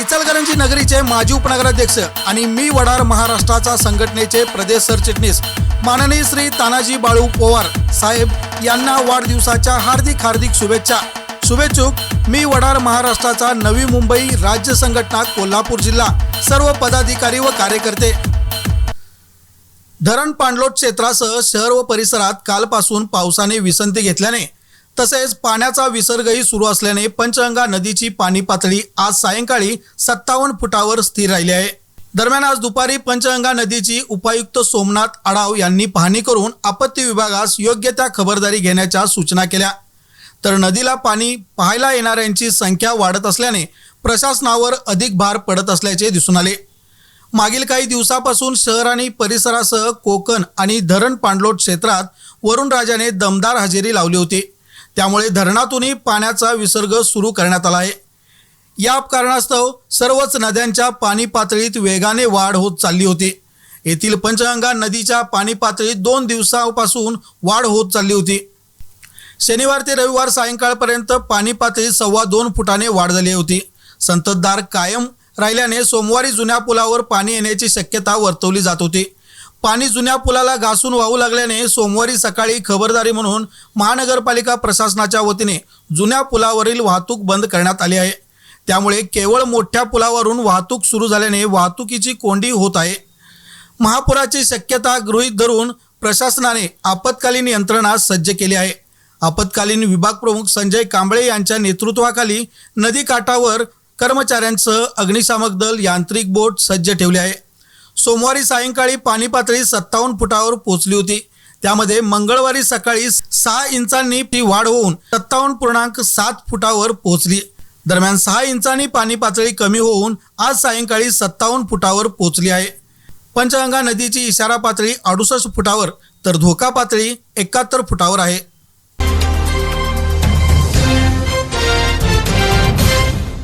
इचलकरंजी नगरीचे माजी उपनगराध्यक्ष आणि मी वडार महाराष्ट्राचा संघटनेचे प्रदेश सरचिटणीस माननीय श्री तानाजी बाळू पोवार साहेब यांना वाढदिवसाच्या हार्दिक हार्दिक शुभेच्छा. शुभेच्छुक मी वडार महाराष्ट्राचा नवी मुंबई राज्य संघटना कोल्हापूर जिल्हा सर्व पदाधिकारी व कार्यकर्ते. धरण पाणलोट क्षेत्रासह शहर व परिसरात कालपासून पावसाने विसंती घेतल्याने तसेच पाण्याचा विसर्गही सुरू असल्याने पंचगंगा नदीची पाणी पातळी आज सायंकाळी सत्तावन्न फुटावर स्थिर राहिली आहे. दरम्यान आज दुपारी पंचगंगा नदीची उपायुक्त सोमनाथ अडाव यांनी पाहणी करून आपत्ती विभागास योग्य त्या खबरदारी घेण्याच्या सूचना केल्या. तर नदीला पाणी पाहायला येणाऱ्यांची संख्या वाढत असल्याने प्रशासनावर अधिक भार पडत असल्याचे दिसून आले. मागील काही दिवसापासून शहर आणि परिसरासह कोकण आणि धरण पाणलोट क्षेत्रात वरुणराजाने दमदार हजेरी लावली होती. त्यामुळे धरणातूनही पाण्याचा विसर्ग सुरू करण्यात आला आहे. या कारणास्तव सर्वच नद्यांच्या पाणी पातळीत वेगाने वाढ होत चालली होती. येथील पंचगंगा नदीच्या पाणी पातळीत दोन दिवसापासून वाढ होत चालली होती. शनिवार ते रविवार सायंकाळपर्यंत पाणी पातळी सव्वा दोन फुटाने वाढ झाली होती. संततधार कायम राहिल्याने सोमवारी जुन्या पुलावर पाणी येण्याची शक्यता वर्तवली जात होती. पाणी जुन्या पुलाला घासून वाहू लागल्याने सोमवारी सकाळी खबरदारी म्हणून महानगरपालिका प्रशासनाच्या वतीने जुन्या पुलावरील वाहतूक बंद करण्यात आली आहे. त्यामुळे केवळ मोठ्या पुलावरून वाहतूक सुरू झाल्याने वाहतुकीची कोंडी होत आहे. महापुराची शक्यता गृहीत धरून प्रशासनाने आपत्कालीन यंत्रणा सज्ज केली आहे. आपत्कालीन विभाग प्रमुख संजय कांबळे यांच्या नेतृत्वाखाली नदीकाठावर कर्मचाऱ्यांसह अग्निशामक दल यांत्रिक बोट सज्ज ठेवले आहे. सोमवारी सायंकाळी पाणी पातळी सत्तावन्न फुटावर पोहोचली होती. त्यामध्ये मंगळवारी सकाळी सहा इंचांनी ती वाढ होऊन सत्तावन्न पूर्णांक सात फुटावर पोहोचली दरम्यान सहा इंचांनी पाणी पातळी कमी होऊन आज सायंकाळी सत्तावन्न फुटावर पोहोचली आहे. पंचगंगा नदीची इशारा पातळी अडुसष्ट फुटावर तर धोका पातळी एकाहत्तर फुटावर आहे.